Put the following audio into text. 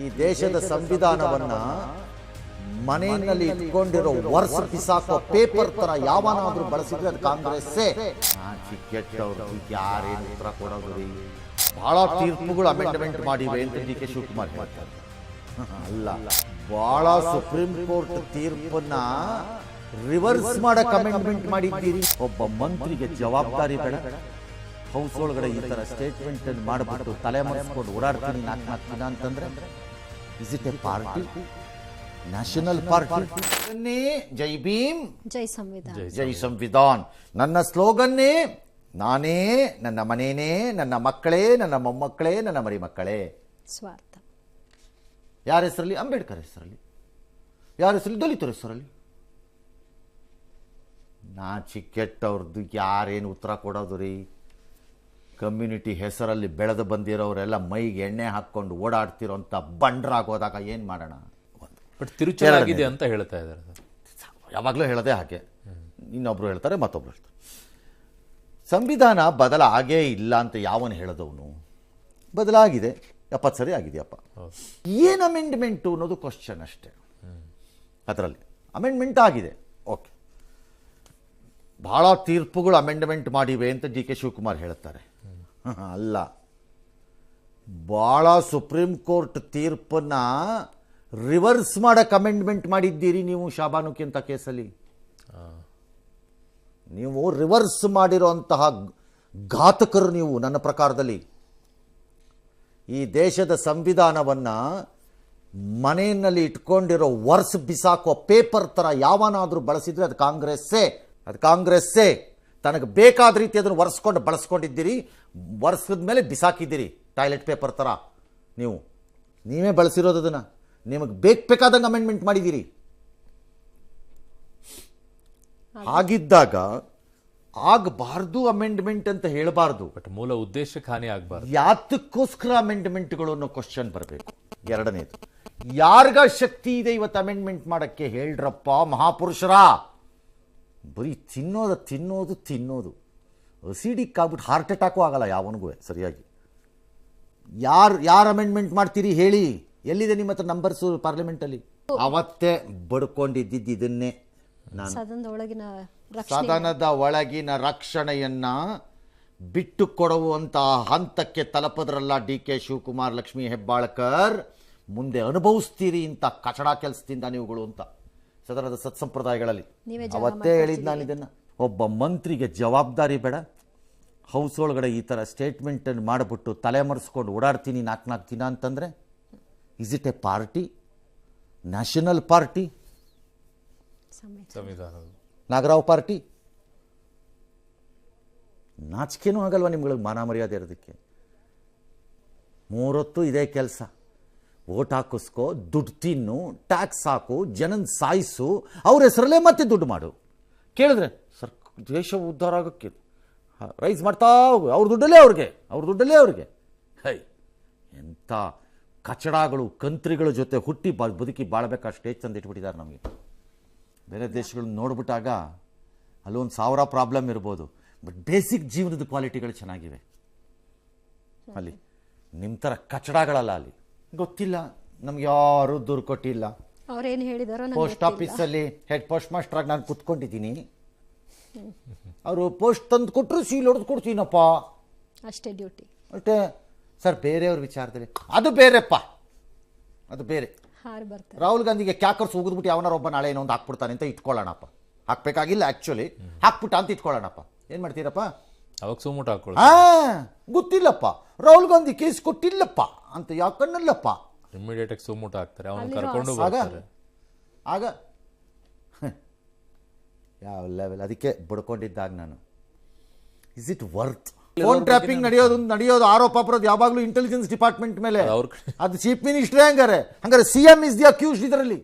ಈ ದೇಶದ ಸಂವಿಧಾನವನ್ನ ಮನೆಯಲ್ಲಿ ಇಟ್ಕೊಂಡಿರೋ ವರ್ಸ್ ಬಿಸಾಕೋ ಪೇಪರ್ ತರ ಯಾವನಾದ್ರೂ ಬಳಸಿದ್ರೆ ಅದು ಕೆಟ್ಟವ್ರು ಯಾರೇನು ಉತ್ತರ ಕೊಡೋದು ರೀ? ಬಹಳ ತೀರ್ಪುಗಳು ಅಮೆಂಡ್ಮೆಂಟ್ ಮಾಡಿವೆ ಅಂತ ಡಿ ಕೆ ಶಿವಕುಮಾರ್ ಹೇಳ್ತಾರೆ. ಅಲ್ಲ, ಬಹಳ ಸುಪ್ರೀಂ ಕೋರ್ಟ್ ತೀರ್ಪನ್ನ ರಿವರ್ಸ್ ಮಾಡಕ್ ಅಮೆಂಡ್ಮೆಂಟ್ ಮಾಡಿದ್ದೀರಿ. ಒಬ್ಬ ಮಂತ್ರಿಗೆ ಜವಾಬ್ದಾರಿ ಬೇಡ ಹೌಸ್ ಒಳಗಡೆ ಈ ತರ ಸ್ಟೇಟ್ಮೆಂಟ್ ಮಾಡಿಬಿಟ್ಟು ತಲೆ ಮರೆಸ್ಕೊಂಡು ಓಡಾಡ್ತೀನಿ ನಾಲ್ಕು ನಾಲ್ಕು ದಿನ ಅಂತಂದ್ರೆ. Is it a party national party ಜೈ ಭೀಮ್ ಜೈ ಸಂವಿಧಾನ ಜೈ ಸಂವಿಧಾನ್ ನನ್ನ ಸ್ಲೋಗನ್ನೇ ನಾನೇ ನನ್ನ ಮನೇನೇ ನನ್ನ ಮಕ್ಕಳೇ ನನ್ನ ಮೊಮ್ಮಕ್ಕಳೇ ನನ್ನ ಮರಿ ಮಕ್ಕಳೇ ಸ್ವಾರ್ಥ ಯಾರ ಹೆಸರಲ್ಲಿ ಅಂಬೇಡ್ಕರ್ ಹೆಸರಲ್ಲಿ ಯಾರ ಹೆಸರಲ್ಲಿ ದಲಿತರ ಹೆಸರಲ್ಲಿ ನಾಚಿ ಕೆಟ್ಟವ್ರದ್ದು ಯಾರೇನು ಉತ್ತರ ಕೊಡೋದು ರೀ ಕಮ್ಯುನಿಟಿ ಹೆಸರಲ್ಲಿ ಬೆಳೆದು ಬಂದಿರೋರೆಲ್ಲ ಮೈಗೆ ಎಣ್ಣೆ ಹಾಕ್ಕೊಂಡು ಓಡಾಡ್ತಿರೋಂಥ ಬಂಡ್ರಾಗೋದಾಗ ಏನು ಮಾಡೋಣ? ಬಟ್ ತಿರುಚಲಾಗಿದೆ ಅಂತ ಹೇಳ್ತಾ ಇದ್ದಾರೆ. ಯಾವಾಗಲೂ ಹೇಳೋದೇ ಹಾಗೆ. ಇನ್ನೊಬ್ರು ಹೇಳ್ತಾರೆ ಮತ್ತೊಬ್ರು ಹೇಳ್ತಾರೆ. ಸಂವಿಧಾನ ಬದಲಾಗೇ ಇಲ್ಲ ಅಂತ ಯಾವನು ಹೇಳಿದವನು? ಬದಲಾಗಿದೆ. ಎಪ್ಪತ್ತು ಸರಿ ಆಗಿದೆಯಪ್ಪ. ಏನು ಅಮೆಂಡ್ಮೆಂಟು ಅನ್ನೋದು ಕ್ವಶನ್ ಅಷ್ಟೇ. ಅದರಲ್ಲಿ ಅಮೆಂಡ್ಮೆಂಟ್ ಆಗಿದೆ. ಓಕೆ ಭಾಳ ತೀರ್ಪುಗಳು ಅಮೆಂಡ್ಮೆಂಟ್ ಮಾಡಿವೆ ಅಂತ ಡಿ ಕೆ ಶಿವಕುಮಾರ್ ಹೇಳ್ತಾರೆ. ಅಲ್ಲ. ಭಾಳ ಸುಪ್ರೀಂ ಕೋರ್ಟ್ ತೀರ್ಪನ್ನ ರಿವರ್ಸ್ ಮಾಡಕ್ಕೆ ಅಮೆಂಡ್ಮೆಂಟ್ ಮಾಡಿದ್ದೀರಿ ನೀವು ಶಾಬಾನುಕಿ ಅಂತ ಕೇಸಲ್ಲಿ. ನೀವು ರಿವರ್ಸ್ ಮಾಡಿರುವಂತಹ ಘಾತಕರು ನೀವು ನನ್ನ ಪ್ರಕಾರದಲ್ಲಿ. ಈ ದೇಶದ ಸಂವಿಧಾನವನ್ನ ಮನೆಯಲ್ಲಿ ಇಟ್ಕೊಂಡಿರೋ ವರ್ಸ್ ಬಿಸಾಕೋ ಪೇಪರ್ ತರ ಯಾವನಾದರೂ ಬಳಸಿದ್ರೆ ಅದು ಕಾಂಗ್ರೆಸ್ಸೇ ಅದು ಕಾಂಗ್ರೆಸ್ಸೇ. ತನಗೆ ಬೇಕಾದ ರೀತಿ ಅದನ್ನು ಒರೆಸ್ಕೊಂಡು ಬಳಸ್ಕೊಂಡಿದ್ದೀರಿ. ಒರೆಸಿದ ಮೇಲೆ ಬಿಸಾಕಿದ್ದೀರಿ. ಟಾಯ್ಲೆಟ್ ಪೇಪರ್ ಥರ ನೀವು ನೀವೇ ಬಳಸಿರೋದು ಅದನ್ನ. ನಿಮಗೆ ಬೇಕು ಬೇಕಾದಂಗೆ ಅಮೆಂಡ್ಮೆಂಟ್ ಮಾಡಿದ್ದೀರಿ. ಹಾಗಿದ್ದಾಗ ಆಗಬಾರ್ದು ಅಮೆಂಡ್ಮೆಂಟ್ ಅಂತ ಹೇಳಬಾರ್ದು. ಬಟ್ ಮೂಲ ಉದ್ದೇಶ ಹಾನಿ ಆಗಬಾರ್ದು. ಯಾತಕ್ಕೋಸ್ಕರ ಅಮೆಂಡ್ಮೆಂಟ್ಗಳು ಅನ್ನೋ ಕ್ವಶನ್ ಬರಬೇಕು. ಎರಡನೇದು ಯಾರಿಗ ಶಕ್ತಿ ಇದೆ ಇವತ್ತು ಅಮೆಂಡ್ಮೆಂಟ್ ಮಾಡಕ್ಕೆ? ಹೇಳ್ರಪ್ಪ ಮಹಾಪುರುಷರ. ಬರೀ ತಿನ್ನೋದು ತಿನ್ನೋದು ತಿನ್ನೋದು. ಅಸಿಡಿಕ್ ಆಗ್ಬಿಟ್ಟು ಹಾರ್ಟ್ ಅಟ್ಯಾಕು ಆಗಲ್ಲ ಯಾವನಿಗೂ ಸರಿಯಾಗಿ. ಯಾರು ಯಾರು ಅಮೆಂಡ್ಮೆಂಟ್ ಮಾಡ್ತೀರಿ ಹೇಳಿ. ಎಲ್ಲಿದೆ ನಿಮ್ಮ ಹತ್ರ ನಂಬರ್ಸು ಪಾರ್ಲಿಮೆಂಟಲ್ಲಿ ಅವತ್ತೇ ಬಡ್ಕೊಂಡಿದ್ದಿದ್ದು ಇದನ್ನೇ ನಾನು. ಸದನದ ಒಳಗಿನ ರಕ್ಷಣೆ. ಸದನದ ಒಳಗಿನ ರಕ್ಷಣೆಯನ್ನ ಬಿಟ್ಟು ಕೊಡುವಂತಹ ಹಂತಕ್ಕೆ ತಲುಪದ್ರಲ್ಲ ಡಿ ಕೆ ಶಿವಕುಮಾರ್ ಲಕ್ಷ್ಮೀ ಹೆಬ್ಬಾಳ್ಕರ್. ಮುಂದೆ ಅನುಭವಿಸ್ತೀರಿ ಇಂಥ ಕಚಡ ಕೆಲಸದಿಂದ ನೀವುಗಳು ಅಂತ. ಸದನದ ಸತ್ಸಂಪ್ರದಾಯಗಳಲ್ಲಿ. ಅವತ್ತೇ ಹೇಳಿದ್ ನಾನು ಇದನ್ನು. ಒಬ್ಬ ಮಂತ್ರಿಗೆ ಜವಾಬ್ದಾರಿ ಬೇಡ. ಹೌಸ್ ಒಳಗಡೆ ಈ ಥರ ಸ್ಟೇಟ್ಮೆಂಟ್ ಮಾಡಿಬಿಟ್ಟು ತಲೆ ಮರೆಸ್ಕೊಂಡು ಓಡಾಡ್ತೀನಿ ನಾಲ್ಕು ನಾಲ್ಕು ದಿನ ಅಂತಂದ್ರೆ is it a party national party ಸಂವಿಧಾನ. ನಾಗರಾವ್ ಪಾರ್ಟಿ ನಾಚಿಕೆನೂ ಆಗಲ್ವ ನಿಮ್ಗಳಿಗೆ ಮಾನ ಮರ್ಯಾದೆ ಇರೋದಕ್ಕೆ? ಮೂರೊತ್ತು ಇದೇ ಕೆಲಸ. ಓಟ್ ಹಾಕಿಸ್ಕೋ, ದುಡ್ಡು ತಿನ್ನು ಟ್ಯಾಕ್ಸ್ ಹಾಕು, ಜನನ ಸಾಯಿಸು, ಅವ್ರ ಹೆಸರಲ್ಲೇ ಮತ್ತೆ ದುಡ್ಡು ಮಾಡು. ಕೇಳಿದ್ರೆ, ಸರ್ ದೇಶ ಉದ್ಧಾರ ಆಗೋಕ್ಕೆ ರೈಸ್ ಮಾಡ್ತಾ ಹೋಗು. ಅವ್ರ ದುಡ್ಡಲ್ಲೇ ಅವ್ರಿಗೆ. ಅವ್ರ ದುಡ್ಡಲ್ಲೇ ಅವ್ರಿಗೆ. ಹೈ ಎಂಥ ಕಚಡಗಳು, ಕಂತ್ರಿಗಳ ಜೊತೆ ಹುಟ್ಟಿ ಬಾ, ಬದುಕಿ ಬಾಳ್ಬೇಕಾ ಸ್ಟೇಜ್ ತಂದು ಇಟ್ಬಿಟ್ಟಿದ್ದಾರೆ ನಮಗೆ. ಬೇರೆ ದೇಶಗಳನ್ನ ನೋಡ್ಬಿಟ್ಟಾಗ ಅಲ್ಲೊಂದು ಸಾವಿರ ಪ್ರಾಬ್ಲಮ್ ಇರ್ಬೋದು. ಬಟ್ ಬೇಸಿಕ್ ಜೀವನದ ಕ್ವಾಲಿಟಿಗಳು ಚೆನ್ನಾಗಿವೆ. ಅಲ್ಲಿ ನಿಮ್ಮ ಥರ ಕಚಡಗಳಲ್ಲ ಅಲ್ಲಿ. ಗೊತ್ತಿಲ್ಲ. ನಮ್ಗೆ ಯಾರು ದೂರು ಕೊಟ್ಟಿಲ್ಲ. ಅವ್ರೇನು ಹೇಳಿದಾರೋ ಪೋಸ್ಟ್. ಆಫೀಸಲ್ಲಿ ಹೆಡ್ ಪೋಸ್ಟ್ ಮಾಸ್ಟರ್ ಆಗಿ ನಾನು ಕುತ್ಕೊಂಡಿದ್ದೀನಿ. ಅವರು ಪೋಸ್ಟ್ ತಂದು ಕೊಟ್ಟರು ಸೀಲ್ ಹೊಡೆದು ಕೊಡ್ತೀನಪ್ಪ. ಅಷ್ಟೇ ಡ್ಯೂಟಿ. ಅಷ್ಟೇ. ಸರ್ ಬೇರೆಯವ್ರ ವಿಚಾರದಲ್ಲಿ. ಅದು ಬೇರೆಪ್ಪ. ಅದು ಬೇರೆ. ಹಾರು ಬರ್ತಾರೆ. ರಾಹುಲ್ ಗಾಂಧಿಗೆ ಕ್ಯಾಕರ್ಸ್ ಉಗಿದ್ಬಿಟ್ಟು ಯಾವನಾರ ಒಬ್ಬ ನಾಳೆ ಏನೋ ಒಂದು ಹಾಕ್ಬಿಡ್ತಾನೆ ಅಂತ ಇಟ್ಕೊಳ್ಳೋಣಪ್ಪ. ಹಾಕ್ಬೇಕಾಗಿಲ್ಲ ಆ್ಯಕ್ಚುಲಿ ಹಾಕ್ಬಿಟ್ಟ ಅಂತ ಇಟ್ಕೊಳ್ಳೋಣಪ್ಪ. ಏನು ಮಾಡ್ತೀರಪ್ಪ? ಅವಾಗ ಸುಮುಟ ಹಾಕೊಳ್ಳಿ ಗೊತ್ತಿಲ್ಲಪ್ಪ. ರಾಹುಲ್ ಗಾಂಧಿ ಕೇಸ್ ಕೊಟ್ಟಿಲ್ಲಪ್ಪ. ಅಂತ ಯಾಕನ್ನಲ್ಲಪ್ಪ? ಇಮಿಡಿಯೇಟ್ ಆಗಿ ಸುಮ್ಮಟ ಆಗ್ತಾರೆ ಅವನು ಕರ್ಕೊಂಡು ಆಗ ಬರ್ತಾರೆ ಆಗ ಯಾವ ಲೆವೆಲ್ ಅದಕ್ಕೆ ಬಡ್ಕೊಂಡಿದ್ದಾಗ ನಾನು. Is it worth phone trapping ನಡೆಯೋದು ನಡೆಯೋದು ಆರೋಪ ಬರೋದು ಯಾವಾಗಲೂ ಇಂಟೆಲಿಜೆನ್ಸ್ ಡಿಪಾರ್ಟ್ಮೆಂಟ್ ಮೇಲೆ. ಅವ್ರ ಅದು ಚೀಫ್ ಮಿನಿಸ್ಟ್ರೇ ಹಂಗಾರೆ. ಹಂಗಾರೆ C M is the accused ಇದರಲ್ಲಿ.